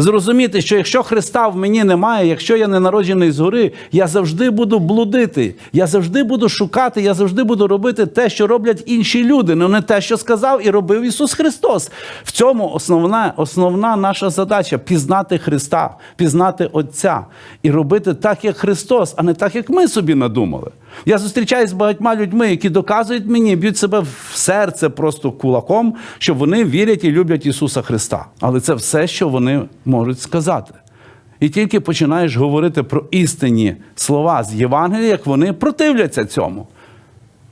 Зрозуміти, що якщо Христа в мені немає, якщо я не народжений згори, я завжди буду блудити, я завжди буду шукати, я завжди буду робити те, що роблять інші люди, але не те, що сказав і робив Ісус Христос. В цьому основна, основна наша задача пізнати Христа, пізнати Отця і робити так, як Христос, а не так, як ми собі надумали. Я зустрічаюся з багатьма людьми, які доказують мені, б'ють себе в серце просто кулаком, що вони вірять і люблять Ісуса Христа. Але це все, що вони можуть сказати. І тільки починаєш говорити про істинні слова з Євангелія, як вони противляться цьому.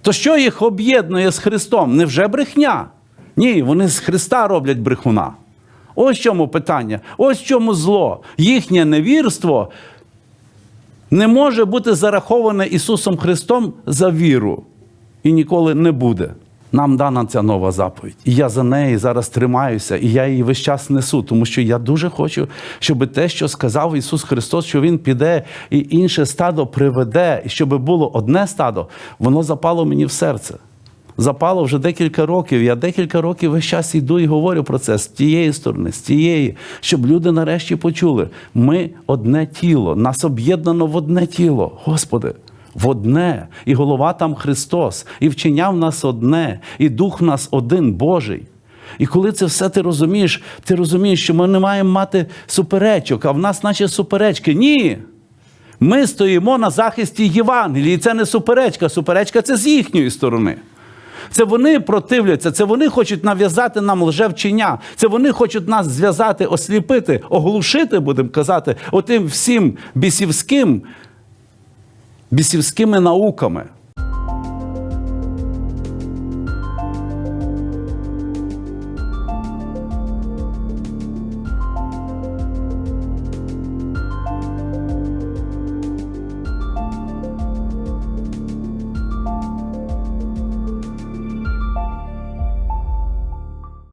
То що їх об'єднує з Христом? Невже брехня? Ні, вони з Христа роблять брехуна. Ось в чому питання, ось чому зло. Їхнє невірство не може бути зараховане Ісусом Христом за віру і ніколи не буде. Нам дана ця нова заповідь. І я за неї зараз тримаюся, і я її весь час несу, тому що я дуже хочу, щоб те, що сказав Ісус Христос, що Він піде і інше стадо приведе, і щоб було одне стадо, воно запало мені в серце. Запало вже декілька років. Я декілька років весь час йду і говорю про це з тієї сторони, з тієї, щоб люди нарешті почули. Ми одне тіло, нас об'єднано в одне тіло. Господи, в одне. І голова там Христос, і вчення в нас одне, і дух в нас один Божий. І коли це все ти розумієш, ти розумієш, що ми не маємо мати суперечок, а в нас наче суперечки. Ні. Ми стоїмо на захисті Євангелії. І Це не суперечка. Суперечка це з їхньої сторони. Це вони противляться, це вони хочуть нав'язати нам лжевчення, це вони хочуть нас зв'язати, осліпити, оглушити, будемо казати, отим всім бісівським, бісівськими науками.